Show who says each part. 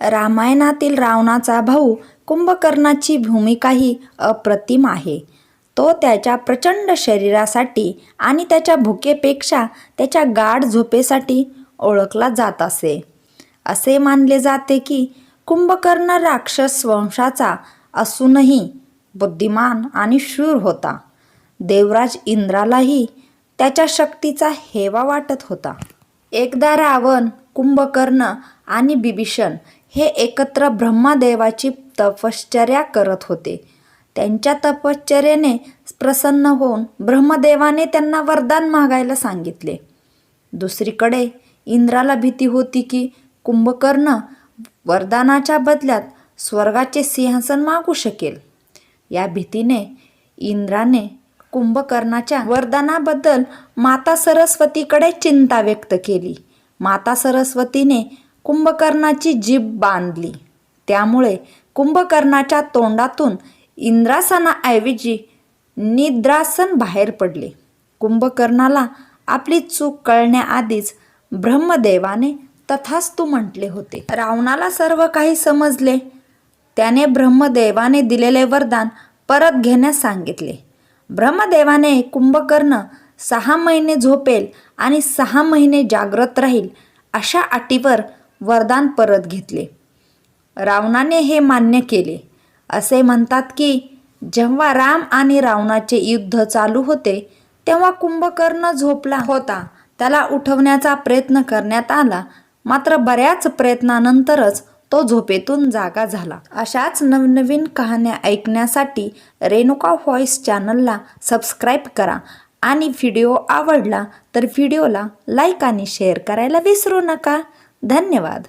Speaker 1: रामायणातील रावणाचा भाऊ कुंभकर्णाची भूमिकाही अप्रतिम आहे. तो त्याच्या प्रचंड शरीरासाठी आणि त्याच्या भुकेपेक्षा त्याच्या गाढ झोपेसाठी ओळखला जात असे. असे मानले जाते की कुंभकर्ण राक्षस वंशाचा असूनही बुद्धिमान आणि शूर होता. देवराज इंद्रालाही त्याच्या शक्तीचा हेवा वाटत होता. एकदा रावण कुंभकर्ण आणि बिभीषण हे एकत्र ब्रह्मदेवाची तपश्चर्या करत होते. त्यांच्या तपश्चर्येने प्रसन्न होऊन ब्रह्मदेवाने त्यांना वरदान मागायला सांगितले. दुसरीकडे इंद्राला भीती होती की कुंभकर्ण वरदानाच्या बदल्यात स्वर्गाचे सिंहासन मागू शकेल. या भीतीने इंद्राने कुंभकर्णाच्या वरदानाबद्दल माता सरस्वतीकडे चिंता व्यक्त केली. माता सरस्वतीने कुंभकर्णाची जीभ बांधली. त्यामुळे कुंभकर्णाच्या तोंडातून इंद्रासनाऐवजी निद्रासन बाहेर पडले. कुंभकर्णाला आपली चूक कळण्याआधीच ब्रह्मदेवाने तथास्तू म्हटले होते. रावणाला सर्व काही समजले. त्याने ब्रह्मदेवाने दिलेले वरदान परत घेण्यास सांगितले. ब्रह्मदेवाने कुंभकर्ण सहा महिने झोपेल आणि सहा महिने जाग्रत राहील अशा अटीवर वरदान परत घेतले. रावणाने हे मान्य केले. असे म्हणतात की जेव्हा राम आणि रावणाचे युद्ध चालू होते तेव्हा कुंभकर्ण झोपला होता. त्याला उठवण्याचा प्रयत्न करण्यात आला. मात्र बऱ्याच प्रयत्नानंतरच तो झोपेतून जागा झाला. अशाच नवनवीन कहाण्या ऐकण्यासाठी रेणुका व्हॉइस चॅनलला सबस्क्राईब करा आणि व्हिडिओ आवडला तर व्हिडिओला लाईक आणि शेअर करायला विसरू नका. धन्यवाद.